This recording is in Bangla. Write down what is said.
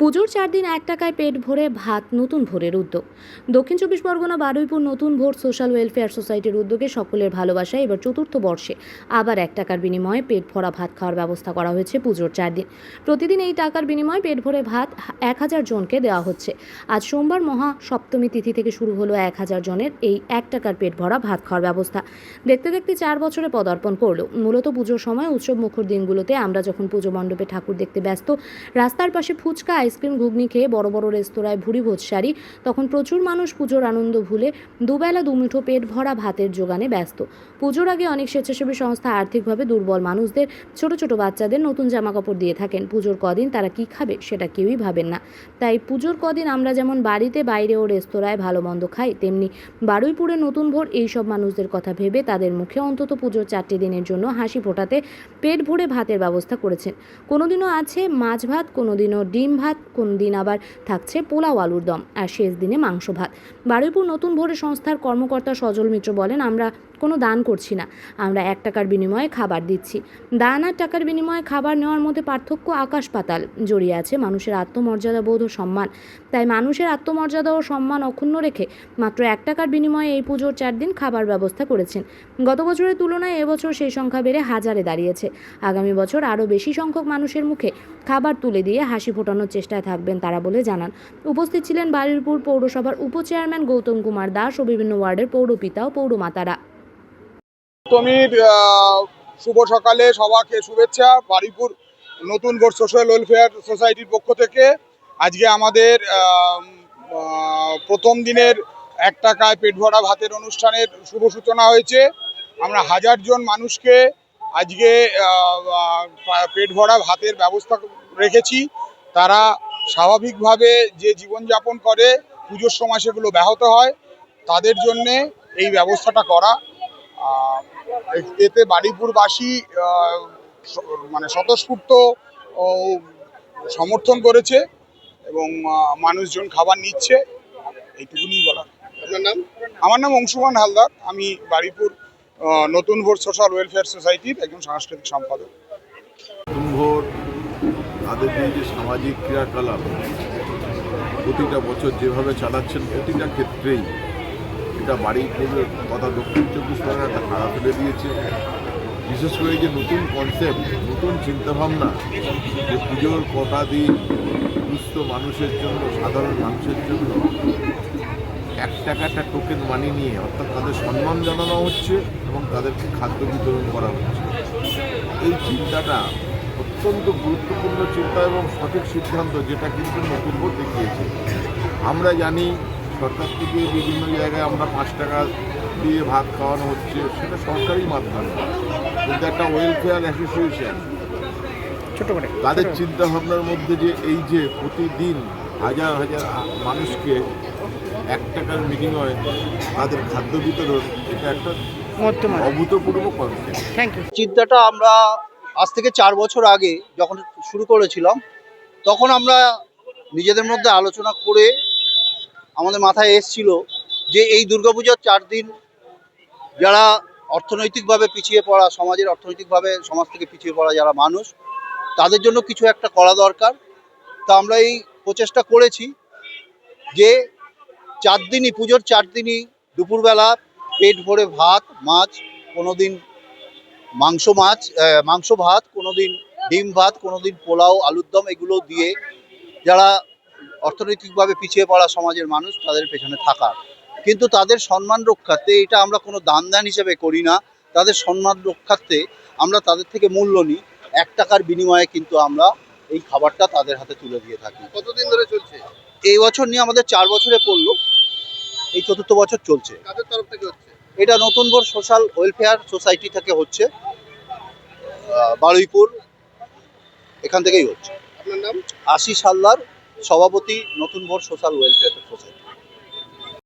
পুজোর চার দিন এক টাকায় পেট ভরে ভাত, নতুন ভোরের উদ্যোগ। দক্ষিণ চব্বিশ পরগনা, বারুইপুর নতুন ভোর সোশ্যাল ওয়েলফেয়ার সোসাইটির উদ্যোগে সকলের ভালোবাসায় এবার চতুর্থ বর্ষে। আবার এক টাকার বিনিময়ে পেট ভরা ভাত খাওয়ার ব্যবস্থা করা হয়েছে পুজোর চার দিন। প্রতিদিন এই টাকার বিনিময়ে পেট ভরে ভাত এক হাজার জনকে দেওয়া হচ্ছে। আজ সোমবার মহা সপ্তমী তিথি থেকে শুরু হলো এক হাজার জনের এই এক টাকার পেট ভরা ভাত খাওয়ার ব্যবস্থা। দেখতে দেখতে চার বছরে পদার্পণ করল। মূলত পুজোর সময় উৎসব মুখর দিনগুলোতে আমরা যখন পুজো মণ্ডপে ঠাকুর দেখতে ব্যস্ত, রাস্তার পাশে ফুচকা আইসক্রিম ঘুগনি খেয়ে বড় বড় রেস্তোরাঁয় ভুড়ি ভোজ সারি, তখন প্রচুর মানুষ পুজোর আনন্দ ভুলে দুবেলা দুমুঠো পেট ভরা ভাতের জোগানে ব্যস্ত। পুজোর আগে অনেক স্বেচ্ছাসেবী সংস্থা আর্থিকভাবে দুর্বল। মানুষদের, ছোট ছোট বাচ্চাদের নতুন জামাকাপড় দিয়ে থাকেন। পুজোর কদিন তারা কি খাবে সেটা কেউই ভাবেন না। তাই পুজোর কদিন আমরা যেমন বাড়িতে, বাইরে ও রেস্তোরাঁয় ভালো মন্দ খাই, তেমনি বারুইপুরে নতুন ভোর এইসব মানুষদের কথা ভেবে তাদের মুখে অন্তত পুজোর চারটি দিনের জন্য হাসি ফোটাতে পেট ভরে ভাতের ব্যবস্থা করেছেন। কোনোদিনও আছে মাছ ভাত, কোনোদিনও ডিম ভাত কোন দিন আবার থাকছে পোলাও আলুর দম আর শেষ দিনে মাংস ভাত। বারুইপুর নতুন ভোরে সংস্থার কর্মকর্তা সজল মিত্র বলেন, আমরা কোনো দান করছি না। আমরা এক টাকার বিনিময়ে খাবার দিচ্ছি। দান আর টাকার বিনিময়ে খাবার নেওয়ার মধ্যে পার্থক্য আকাশ পাতাল। জড়িয়ে আছে মানুষের আত্মমর্যাদা বোধ ও সম্মান। তাই মানুষের আত্মমর্যাদা ও সম্মান অক্ষুণ্ণ রেখে মাত্র এক টাকার বিনিময়ে এই পুজোর চার দিন খাবার ব্যবস্থা করেছেন। গত বছরের তুলনায় এবছর সেই সংখ্যা বেড়ে হাজারে দাঁড়িয়েছে। আগামী বছর আরও বেশি সংখ্যক মানুষের মুখে খাবার তুলে দিয়ে হাসি ফোটানোর চেষ্টায় থাকবেন, তারা বলে জানান। উপস্থিত ছিলেন বারুইপুর পৌরসভার উপচেয়ারম্যান গৌতম কুমার দাস ও বিভিন্ন ওয়ার্ডের পৌরপিতা ও পৌরমাতারা। সপ্তমীর শুভ সকালে সবাকে শুভেচ্ছা। বারিপুর নতুন ভোর সোশ্যাল ওয়েলফেয়ার সোসাইটির পক্ষ থেকে আজকে আমাদের প্রথম দিনের এক টাকায় পেট ভরা ভাতের অনুষ্ঠানের শুভ সূচনা হয়েছে। আমরা হাজার জন মানুষকে আজকে পেট ভরা ভাতের ব্যবস্থা রেখেছি। তারা স্বাভাবিকভাবে যে জীবনযাপন করে পুজোর সময় সেগুলো ব্যাহত হয় তাদের জন্যে এই ব্যবস্থাটা করা। এতে বাড়িপুরবাসী মানে স্বতঃস্ফূর্ত ও সমর্থন করেছে এবং মানুষজন খাবার নিচ্ছে। এইটুকুনি বলা আপনার নাম? আমার নাম অংশুমান হালদার। আমি বাড়িপুর নতুন ভোর সোশ্যাল ওয়েলফেয়ার সোসাইটির একজন সাংস্কৃতিক সম্পাদক। ভোর তাদের যে যে সামাজিক ক্রিয়াকলাপ প্রতিটা বছর যেভাবে চালাচ্ছেন প্রতিটা ক্ষেত্রেই এটা বাড়িপুরের কথা দক্ষিণ চব্বিশ পরগনাটা খারাপ ফেলে দিয়েছে। বিশেষ করে যে নতুন কনসেপ্ট নতুন চিন্তাভাবনা, যে পুজোর কটা দিন দুস্থ মানুষের জন্য, সাধারণ মানুষের জন্য এক একটা টোকেন মানি নিয়ে অর্থাৎ তাদের সম্মান জানানো হচ্ছে এবং তাদেরকে খাদ্য বিতরণ করা হচ্ছে। এই চিন্তাটা অত্যন্ত গুরুত্বপূর্ণ চিন্তা এবং সঠিক সিদ্ধান্ত যেটা কিন্তু নতুন বোর্ড দেখিয়েছে। আমরা জানি সরকার থেকে বিভিন্ন জায়গায় আমরা পাঁচ টাকা দিয়ে ভাত খাওয়ানো হচ্ছে সেটা সরকারি মাধ্যমে। কিন্তু একটা ওয়েলফেয়ার অ্যাসোসিয়েশন ছোটো তাদের চিন্তা ভাবনার মধ্যে যে এই যে প্রতিদিন হাজার হাজার মানুষকে এক টাকার বিনিময়ে তাদের খাদ্য বিতরণ এটা একটা অভূতপূর্ব কনসেপ্ট থ্যাংক ইউ চিন্তাটা আমরা আজ থেকে চার বছর আগে যখন শুরু করেছিলাম, তখন আমরা নিজেদের মধ্যে আলোচনা করে আমাদের মাথায় এসছিল যে এই দুর্গাপূজার চার দিন যারা অর্থনৈতিকভাবে পিছিয়ে পড়া, সমাজের অর্থনৈতিকভাবে সমাজ থেকে পিছিয়ে পড়া যারা মানুষ, তাদের জন্য কিছু একটা করা দরকার। তা আমরা এই প্রচেষ্টা করেছি যে চার দিনই, পুজোর চার দিনই দুপুরবেলা পেট ভরে ভাত, মাছ, কোনোদিন মাংস মাছ মাংস ভাত কোনোদিন ডিম ভাত কোনোদিন পোলাও আলুর দম এগুলো দিয়ে যারা অর্থনৈতিকভাবে পিছিয়ে পড়া সমাজের মানুষ তাদের পেছনে থাকা। কিন্তু তাদের সম্মান রক্ষার্থে এটা আমরা কোনো দান দান হিসেবে করি না। তাদের সম্মান রক্ষার্থে আমরা তাদের থেকে মূল্য নিই। এক টাকার বিনিময়ে কিন্তু আমরা এই খাবারটা তাদের হাতে তুলে দিয়ে থাকি। কতদিন ধরে চলছে? এই বছর নিয়ে আমাদের চার বছরে পড়ল। এই চতুর্থ বছর চলছে। কাদের তরফ থেকে হচ্ছে? এটা নতুন বর সোশ্যাল ওয়েলফেয়ার সোসাইটি থেকে হচ্ছে বারুইপুর এখান থেকেই হচ্ছে। আপনার নাম? আশিস হালদার সভাপতি নতুন ভোর সোশ্যাল ওয়েলফেয়ার সোসাইটি।